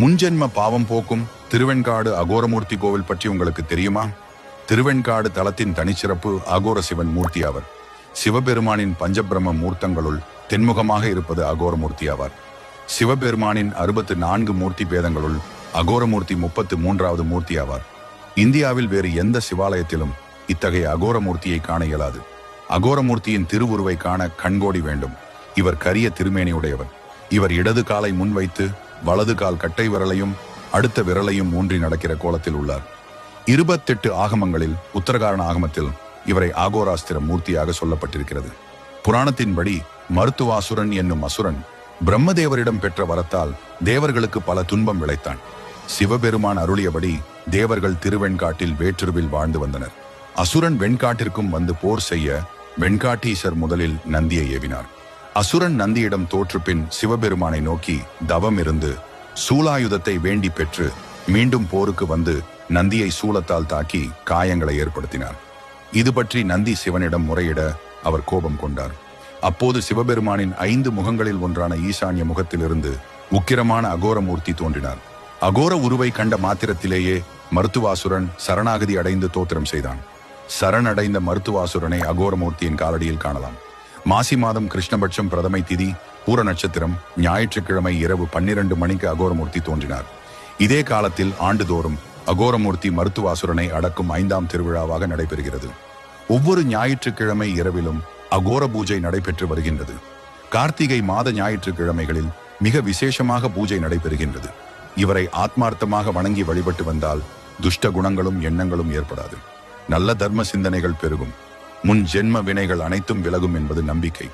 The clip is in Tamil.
முன்ஜென்ம பாவம் போக்கும் திருவெண்காடு அகோரமூர்த்தி கோவில் பற்றி உங்களுக்கு தெரியுமா? திருவெண்காடு தலத்தின் தனிச்சிறப்பு அகோர சிவன் மூர்த்தி ஆவர் சிவபெருமானின் பஞ்சபிரம மூர்த்தங்களுள் தென்முகமாக இருப்பது அகோரமூர்த்தி ஆவார் சிவபெருமானின் அறுபத்து நான்கு மூர்த்தி பேதங்களுள் அகோரமூர்த்தி முப்பத்து மூன்றாவது மூர்த்தி ஆவார் இந்தியாவில் வேறு எந்த சிவாலயத்திலும் இத்தகைய அகோரமூர்த்தியை காண இயலாது. அகோரமூர்த்தியின் திருவுருவை காண கண்கோடி வேண்டும். இவர் கரிய திருமேனியுடையவர். இவர் இடது காலை முன்வைத்து வலது கால் கட்டை விரலையும் அடுத்த விரலையும் ஊன்றி நடக்கிற கோலத்தில் உள்ளார். இருபத்தெட்டு ஆகமங்களில் உத்தரகாரண ஆகமத்தில் இவரை ஆகோராஸ்திர மூர்த்தியாக சொல்லப்பட்டிருக்கிறது. புராணத்தின்படி மருத்துவாசுரன் என்னும் அசுரன் பிரம்மதேவரிடம் பெற்ற வரத்தால் தேவர்களுக்கு பல துன்பம் விளைத்தான். சிவபெருமான் அருளியபடி தேவர்கள் திருவெண்காட்டில் வேற்றுருவில் வாழ்ந்து வந்தனர். அசுரன் வெண்காட்டிற்கும் வந்து போர் செய்ய வெண்காட்டீசர் முதலில் நந்தியை ஏவினார். அசுரன் நந்தியிடம் தோற்றுப்பின் சிவபெருமானை நோக்கி தவம் இருந்து சூலாயுதத்தை வேண்டி பெற்று மீண்டும் போருக்கு வந்து நந்தியை சூலத்தால் தாக்கி காயங்களை ஏற்படுத்தினார் இது பற்றி நந்தி சிவனிடம் முறையிட அவர் கோபம் கொண்டார். அப்போது சிவபெருமானின் ஐந்து முகங்களில் ஒன்றான ஈசான்ய முகத்திலிருந்து உக்கிரமான அகோரமூர்த்தி தோன்றினார். அகோர உருவை கண்ட மாத்திரத்திலேயே மருத்துவாசுரன் சரணாகதி அடைந்து தோத்திரம் செய்தான். சரணடைந்த மருத்துவாசுரனை அகோரமூர்த்தியின் காலடியில் காணலாம். மாசி மாதம் கிருஷ்ணபட்சம் பிரதமை திதி பூர நட்சத்திரம் ஞாயிற்றுக்கிழமை இரவு பன்னிரண்டு மணிக்கு அகோரமூர்த்தி தோன்றினார். இதே காலத்தில் ஆண்டுதோறும் அகோரமூர்த்தி மருத்துவாசுரனை அடக்கும் ஐந்தாம் திருவிழாவாக நடைபெறுகிறது. ஒவ்வொரு ஞாயிற்றுக்கிழமை இரவிலும் அகோர பூஜை நடைபெற்று வருகின்றது. கார்த்திகை மாத ஞாயிற்றுக்கிழமைகளில் மிக விசேஷமாக பூஜை நடைபெறுகின்றது. இவரை ஆத்மார்த்தமாக வணங்கி வழிபட்டு வந்தால் துஷ்ட குணங்களும் எண்ணங்களும் ஏற்படாது. நல்ல தர்ம சிந்தனைகள் பெருகும். முன் ஜென்ம வினைகள் அனைத்தும் விலகும் என்பது நம்பிக்கை.